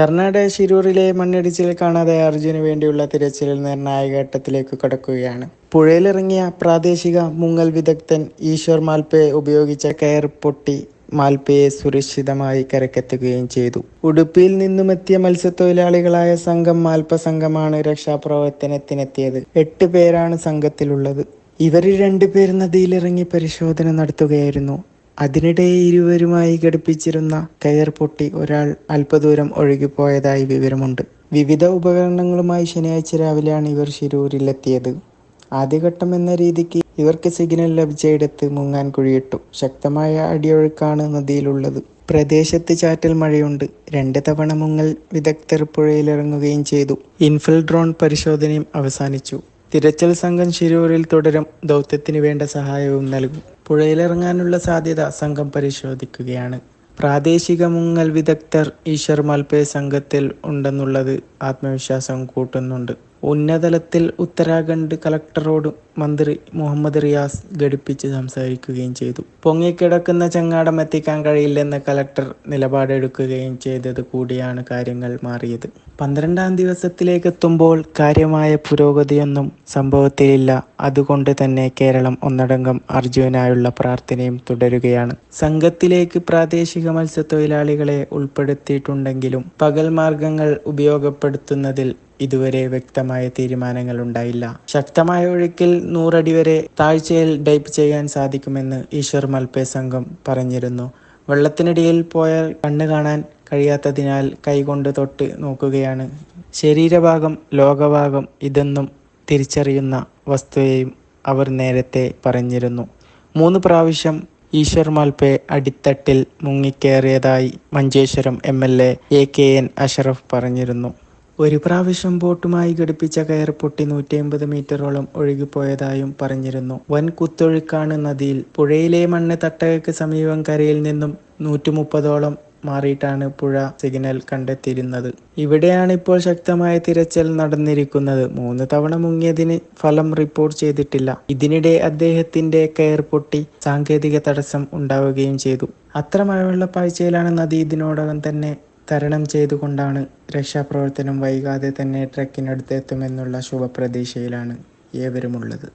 കർണാടക ശിരൂരിലെ മണ്ണിടിച്ചിൽ കാണാതെ അർജുന് വേണ്ടിയുള്ള തിരച്ചിലിൽ നിർണായക ഘട്ടത്തിലേക്ക് കടക്കുകയാണ്. പുഴയിലിറങ്ങിയ പ്രാദേശിക മുങ്ങൽ വിദഗ്ധൻ ഈശ്വർ മാൽപ്പയെ ഉപയോഗിച്ച കയർ പൊട്ടി മാൽപ്പയെ സുരക്ഷിതമായി കരക്കെത്തുകയും ചെയ്തു. ഉടുപ്പിയിൽ നിന്നുമെത്തിയ മത്സ്യത്തൊഴിലാളികളായ സംഘം മാൽപ്പ സംഘമാണ് രക്ഷാപ്രവർത്തനത്തിനെത്തിയത്. എട്ട് പേരാണ് സംഘത്തിലുള്ളത്. ഇവരിൽ രണ്ടുപേർ നദിയിലിറങ്ങി പരിശോധന നടത്തുകയായിരുന്നു. അതിനിടെ ഇരുവരുമായി ഘടിപ്പിച്ചിരുന്ന കയർ പൊട്ടി ഒരാൾ അല്പദൂരം ഒഴുകിപ്പോയതായി വിവരമുണ്ട്. വിവിധ ഉപകരണങ്ങളുമായി ശനിയാഴ്ച രാവിലെയാണ് ഇവർ ശിരൂരിലെത്തിയത്. ആദ്യഘട്ടം എന്ന രീതിക്ക് ഇവർക്ക് സിഗ്നൽ ലഭിച്ചയിടത്ത് മുങ്ങാൻ കുഴിയിട്ടു. ശക്തമായ അടിയൊഴുക്കാണ് നദിയിലുള്ളത്. പ്രദേശത്ത് ചാറ്റൽ മഴയുണ്ട്. രണ്ട് തവണ മുങ്ങൽ വിദഗ്ധർ പുഴയിലിറങ്ങുകയും ചെയ്തു. ഇൻഫിൽ ഡ്രോൺ പരിശോധനയും അവസാനിച്ചു. തിരച്ചിൽ സംഘം ശിരൂരിൽ തുടരും. ദൗത്യത്തിന് വേണ്ട സഹായവും നൽകും. പുഴയിലിറങ്ങാനുള്ള സാധ്യത സംഘം പരിശോധിക്കുകയാണ്. പ്രാദേശിക മുങ്ങൽ വിദഗ്ധർ ഈശ്വർ മൽപേ സംഘത്തിൽ ഉണ്ടെന്നുള്ളത് ആത്മവിശ്വാസം കൂട്ടുന്നുണ്ട്. ഉന്നതലത്തിൽ ഉത്തരാഖണ്ഡ് കളക്ടറോട് മന്ത്രി മുഹമ്മദ് റിയാസ് ഘടിപ്പിച്ച് സംസാരിക്കുകയും ചെയ്തു. പൊങ്ങിക്കിടക്കുന്ന ചങ്ങാടം എത്തിക്കാൻ കഴിയില്ലെന്ന കളക്ടർ നിലപാടെടുക്കുകയും ചെയ്തത് കൂടിയാണ് കാര്യങ്ങൾ മാറിയത്. പന്ത്രണ്ടാം ദിവസത്തിലേക്ക് എത്തുമ്പോൾ കാര്യമായ പുരോഗതിയൊന്നും സംഭവത്തിലില്ല. അതുകൊണ്ട് തന്നെ കേരളം ഒന്നടങ്കം അർജുനായുള്ള പ്രാർത്ഥനയും തുടരുകയാണ്. സംഘത്തിലേക്ക് പ്രാദേശിക മത്സ്യത്തൊഴിലാളികളെ ഉൾപ്പെടുത്തിയിട്ടുണ്ടെങ്കിലും പകൽ മാർഗങ്ങൾ ഉപയോഗപ്പെടുത്തുന്നതിൽ ഇതുവരെ വ്യക്തമായ തീരുമാനങ്ങൾ ഉണ്ടായില്ല ശക്തമായ ഒഴുക്കിൽ നൂറടി വരെ താഴ്ചയിൽ ഡൈപ്പ് ചെയ്യാൻ സാധിക്കുമെന്ന് ഈശ്വർ മൽപേ സംഘം പറഞ്ഞിരുന്നു. വെള്ളത്തിനിടയിൽ പോയാൽ കണ്ണു കാണാൻ കഴിയാത്തതിനാൽ കൈകൊണ്ട് തൊട്ട് നോക്കുകയാണ്. ശരീരഭാഗം ലോകഭാഗം ഇതെന്നും തിരിച്ചറിയുന്ന വസ്തുവെയും അവർ നേരത്തെ പറഞ്ഞിരുന്നു. മൂന്ന് പ്രാവശ്യം ഈശ്വർ മാൽപേ അടിത്തട്ടിൽ മുങ്ങിക്കേറിയതായി Manjeshwaram M L A K N Ashraf പറഞ്ഞിരുന്നു. ഒരു പ്രാവശ്യം ബോട്ടുമായി ഘടിപ്പിച്ച കയർ പൊട്ടി നൂറ്റി അമ്പത് മീറ്ററോളം ഒഴുകിപ്പോയതായും പറഞ്ഞിരുന്നു. വൻ കുത്തൊഴുക്കാണ് നദിയിൽ. പുഴയിലെ മണ്ണ് തട്ടകയ്ക്ക് സമീപം കരയിൽ നിന്നും നൂറ്റി മുപ്പതോളം മാറിയിട്ടാണ് പുഴ സിഗ്നൽ കണ്ടെത്തിയിരുന്നത്. ഇവിടെയാണ് ഇപ്പോൾ ശക്തമായ തിരച്ചിൽ നടന്നിരിക്കുന്നത്. മൂന്ന് തവണ മുങ്ങിയതിന് ഫലം റിപ്പോർട്ട് ചെയ്തിട്ടില്ല. ഇതിനിടെ അദ്ദേഹത്തിന്റെ കയർ പൊട്ടി സാങ്കേതിക തടസ്സം ഉണ്ടാവുകയും ചെയ്തു. അത്ര മഴവെള്ളപ്പാഴ്ചയിലാണ് നദി ഇതിനോടകം തന്നെ തരണം ചെയ്തുകൊണ്ടാണ് രക്ഷാപ്രവർത്തനം വൈകാതെ തന്നെ ട്രക്കിനടുത്ത് എത്തുമെന്നുള്ള ശുഭപ്രതീക്ഷയിലാണ് ഏവരുമുള്ളത്.